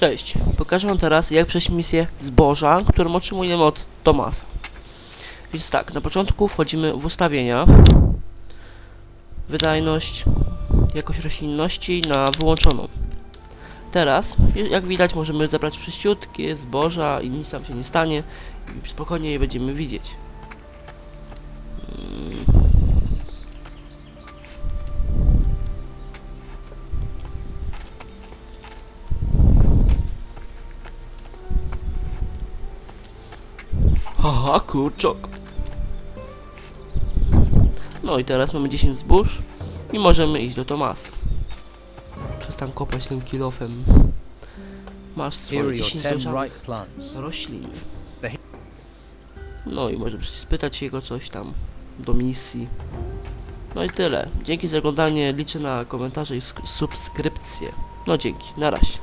Cześć, pokażę wam teraz jak przejść misję zboża, którą otrzymujemy od Tomasa. Więc tak, na początku wchodzimy w ustawienia, wydajność, jakość roślinności na wyłączoną. Teraz, jak widać, możemy zabrać wszyściutkie zboża i nic tam się nie stanie spokojnie je będziemy widzieć. Haha, kurczok. No i teraz mamy 10 zbóż i możemy iść do Tomasa. Przestań kopać tym kilofem. Masz swoje are your 10 ten dojrzałych roślin. No i możemy spytać jego coś tam do misji. No i tyle. Dzięki za oglądanie. Liczę na komentarze i sk- subskrypcje. No dzięki. Na razie.